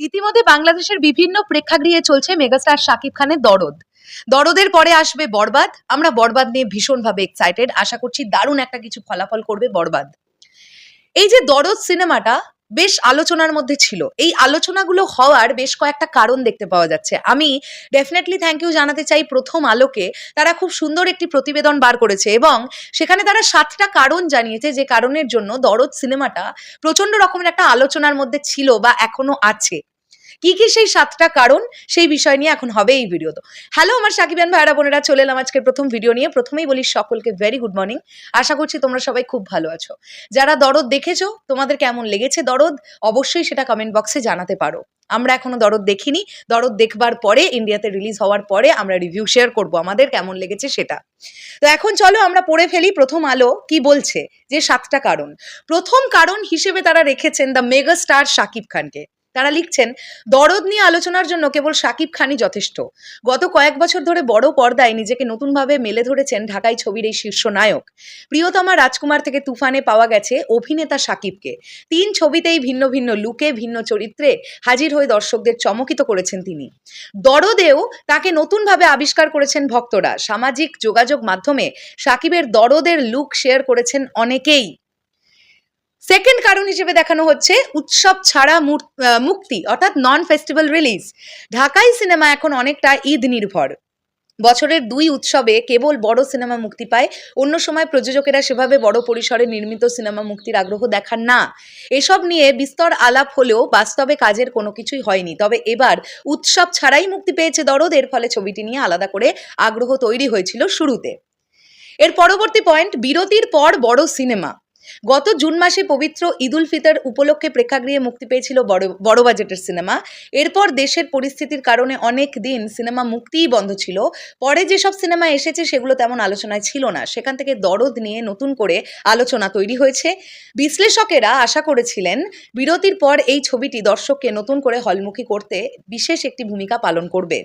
ইতিমধ্যে বাংলাদেশের বিভিন্ন প্রেক্ষাগৃহে চলছে মেগাস্টার শাকিব খানের দরদ। দরদের পরে আসবে বরবাদ। আমরা বরবাদ নিয়ে ভীষণভাবে এক্সাইটেড আশা করছি দারুণ একটা কিছু ফলাফল করবে বরবাদ। এই যে দরদ সিনেমাটা বেশ আলোচনার মধ্যে ছিল। এই আলোচনাগুলো হওয়ার বেশ কয়েকটা কারণ দেখতে পাওয়া যাচ্ছে। আমি ডেফিনেটলি থ্যাংক ইউ জানাতে চাই প্রথম আলোকে। তারা খুব সুন্দর একটি প্রতিবেদন বার করেছে এবং সেখানে তারা সাতটা কারণ জানিয়েছে যে কারণের জন্য দরদ সিনেমাটা প্রচণ্ড রকমের একটা আলোচনার মধ্যে ছিল বা এখনও আছে। কি কি সেই সাতটা কারণ সেই বিষয় নিয়ে এখন হবে এই ভিডিও তো। হ্যালো আমার সাকিবান ভাইরা বোনেরা, চলে এলাম আজকের প্রথম ভিডিও নিয়ে। প্রথমেই বলি সকলকে ভেরি গুড মর্নিং আশা করছি তোমরা সবাই খুব ভালো আছো। যারা দরদ দেখেছ, তোমাদের কেমন লেগেছে দরদ? অবশ্যই সেটা কমেন্ট বক্সে জানাতে পারো। আমরা এখনও দরদ দেখিনি। দরদ দেখবার পরে ইন্ডিয়াতে রিলিজ হওয়ার পরে আমরা রিভিউ শেয়ার করব আমাদের কেমন লেগেছে সেটা। তো এখন চলো আমরা পড়ে ফেলি প্রথম আলো কি বলছে, যে সাতটা কারণ। প্রথম কারণ হিসেবে তারা রেখেছেন দ্য মেগা স্টার শাকিব খানকে। তারা লিখছেন, দরদ নিয়ে আলোচনার জন্য কেবল সাকিব খানই যথেষ্ট। গত কয়েক বছর ধরে বড় পর্দায় নিজেকে নতুনভাবে মেলে ধরেছেন ঢাকাই ছবির এই শীর্ষ নায়ক। প্রিয়তমা রাজকুমার থেকে তুফানে পাওয়া গেছে অভিনেতা সাকিবকে। তিন ছবিতেই ভিন্ন ভিন্ন লুকে, ভিন্ন চরিত্রে হাজির হয়ে দর্শকদের চমকিত করেছেন তিনি। দরদেও তাকে নতুনভাবে আবিষ্কার করেছেন ভক্তরা। সামাজিক যোগাযোগ মাধ্যমে সাকিবের দরদের লুক শেয়ার করেছেন অনেকেই। সেকেন্ড কারণ হিসেবে দেখানো হচ্ছে উৎসব ছাড়া মুক্তি, অর্থাৎ নন ফেস্টিভ্যাল রিলিজ ঢাকাই সিনেমা এখন অনেকটা ঈদ নির্ভর বছরের দুই উৎসবে কেবল বড় সিনেমা মুক্তি পায়, অন্য সময় প্রযোজকেরা সেভাবে বড় পরিসরে নির্মিত সিনেমা মুক্তির আগ্রহ দেখান না। এসব নিয়ে বিস্তর আলাপ হলেও বাস্তবে কাজের কোনো কিছুই হয়নি। তবে এবার উৎসব ছাড়াই মুক্তি পেয়েছে দরদ, এর ফলে ছবিটি নিয়ে আলাদা করে আগ্রহ তৈরি হয়েছিল শুরুতে। এর পরবর্তী পয়েন্ট বিরতির পর বড় সিনেমা গত জুন মাসে পবিত্র ঈদুল ফিতর উপলক্ষে প্রেক্ষাগৃহে মুক্তি পেয়েছিল বড় বড় বাজেটের সিনেমা। এরপর দেশের পরিস্থিতির কারণে অনেক দিন সিনেমা মুক্তিই বন্ধ ছিল। পরে যেসব সিনেমা এসেছে সেগুলো তেমন আলোচনায় ছিল না। সেখান থেকে দরদ নিয়ে নতুন করে আলোচনা তৈরি হয়েছে। বিশ্লেষকেরা আশা করেছিলেন, বিরতির পর এই ছবিটি দর্শককে নতুন করে হলমুখী করতে বিশেষ একটি ভূমিকা পালন করবে।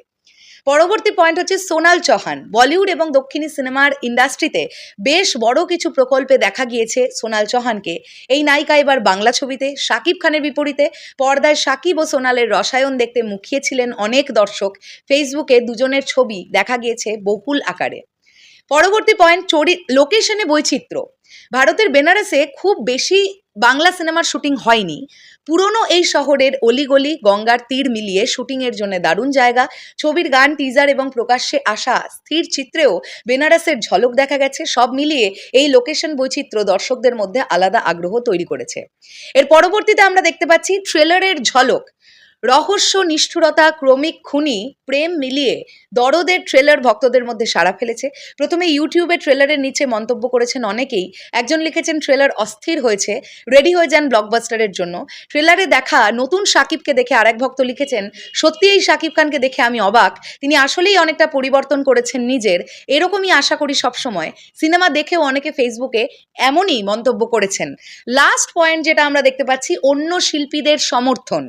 পরবর্তী পয়েন্ট হচ্ছে সোনাল চৌহান। বলিউড এবং দক্ষিণী সিনেমার ইন্ডাস্ট্রিতে বেশ বড় কিছু প্রকল্পে দেখা গিয়েছে সোনাল চৌহানকে। এই নায়িকা এবার বাংলা ছবিতে, শাকিব খানের বিপরীতে, পর্দায় শাকিব ও সোনালের রসায়ন দেখতে মুখিয়েছিলেন অনেক দর্শক। ফেসবুকে দুজনের ছবি দেখা গিয়েছে বহুল আকারে। পরবর্তী পয়েন্ট চরি লোকেশনে বৈচিত্র্য। ভারতের বেনারসে খুব বেশি বাংলা সিনেমার শুটিং হয়নি। পুরনো এই শহরের অলিগলি গঙ্গার তীর মিলিয়ে শুটিংয়ের জন্য দারুণ জায়গা। ছবির গান টিজার এবং প্রকাশ্যে আসা স্থির চিত্রেও বেনারসের ঝলক দেখা গেছে। সব মিলিয়ে এই লোকেশন বৈচিত্র্য দর্শকদের মধ্যে আলাদা আগ্রহ তৈরি করেছে। এর পরবর্তীতে আমরা দেখতে পাচ্ছি ট্রেলারের ঝলক। রহস্য নিষ্ঠুরতা ক্রমিক খুনি প্রেম মিলিয়ে দরদের ট্রেলার ভক্তদের মধ্যে সাড়া ফেলেছে। প্রথমে ইউটিউবে ট্রেলারের নিচে মন্তব্য করেছেন অনেকেই। একজন লিখেছেন ট্রেলার অস্থির হয়েছে রেডি হয়ে যান ব্লকবাস্টারের জন্য। ট্রেলারে দেখা নতুন সাকিবকে দেখে আরেক ভক্ত লিখেছেন, সত্যি এই সাকিব খানকে দেখে আমি অবাক। তিনি আসলেই অনেকটা পরিবর্তন করেছেন নিজের। এরকমই আশা করি সবসময়। সিনেমা দেখেও অনেকে ফেসবুকে এমনই মন্তব্য করেছেন। লাস্ট পয়েন্ট যেটা আমরা দেখতে পাচ্ছি, অন্য শিল্পীদের সমর্থন।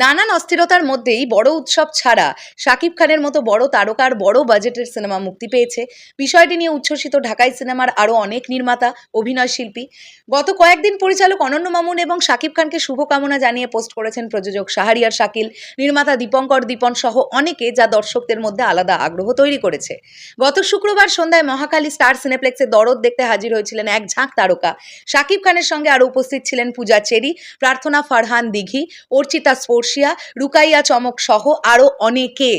নানান অস্থিরতার মধ্যেই বড় উৎসব ছাড়া শাকিব খানের মতো বড় তারকার বড় বাজেটের সিনেমা মুক্তি পেয়েছে। বিষয়টি নিয়ে উচ্ছ্বসিত ঢাকাই সিনেমার আরও অনেক নির্মাতা, অভিনয় শিল্পী। গত কয়েকদিন পরিচালক অনন্য মামুন এবং শাকিব খানকে শুভকামনা জানিয়ে পোস্ট করেছেন প্রযোজক শাহরিয়ার শাকিল, নির্মাতা দীপঙ্কর দীপন সহ অনেকে যা দর্শকদের মধ্যে আলাদা আগ্রহ তৈরি করেছে। গত শুক্রবার সন্ধ্যায় মহাকালী স্টার সিনেপ্লেক্সে দরদ দেখতে হাজির হয়েছিলেন এক ঝাঁক তারকা। শাকিব খানের সঙ্গে আরও উপস্থিত ছিলেন পূজা চেরি, প্রার্থনা ফারহান দিঘি, অর্চিতা স্পর্শিয়া রুকাইয়া চমক সহ আরও অনেকে।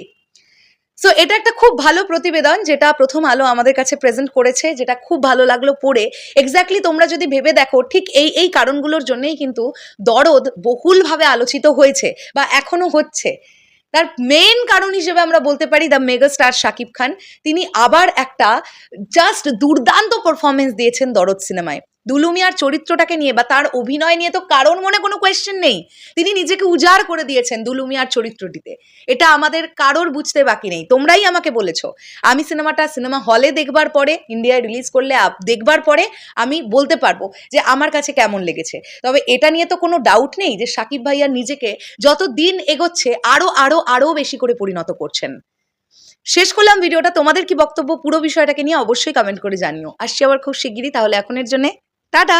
সো এটা একটা খুব ভালো প্রতিবেদন যেটা প্রথম আলো আমাদের কাছে প্রেজেন্ট করেছে, যেটা খুব ভালো লাগল পড়ে। এক্স্যাক্টলি তোমরা যদি ভেবে দেখো, ঠিক এই এই কারণগুলোর জন্যই কিন্তু দরদ বহুলভাবে আলোচিত হয়েছে বা এখনও হচ্ছে। তার মেন কারণ হিসেবে আমরা বলতে পারি the mega star Shakib Khan. তিনি আবার একটা জাস্ট দুর্দান্ত পারফরমেন্স দিয়েছেন দরদ সিনেমায়। দুলুমিয়ার চরিত্রটাকে নিয়ে বা তার অভিনয় নিয়ে তো কারণ মনে কোনো কোয়েশ্চেন নেই। তিনি নিজেকে উজাড় করে দিয়েছেন দুলুমিয়ার চরিত্রটিতে। এটা আমাদের কারোর বুঝতে বাকি নেই। তোমরাই আমাকে বলেছ। আমি সিনেমাটা সিনেমা হলে দেখবার পরে, ইন্ডিয়ায় রিলিজ করলে দেখবার পরে আমি বলতে পারব যে আমার কাছে কেমন লেগেছে। তবে এটা নিয়ে তো কোনো ডাউট নেই যে সাকিব ভাইয়া নিজেকে যত দিন এগোচ্ছে আরও আরও আরও বেশি করে পরিণত করছেন। শেষ করলাম ভিডিওটা। তোমাদের কি বক্তব্য? পুরো বিষয়টাকে নিয়ে অবশ্যই কমেন্ট করে জানিও। আসছি আবার খুব শিগগিরই। তাহলে এখনের জন্য টাটা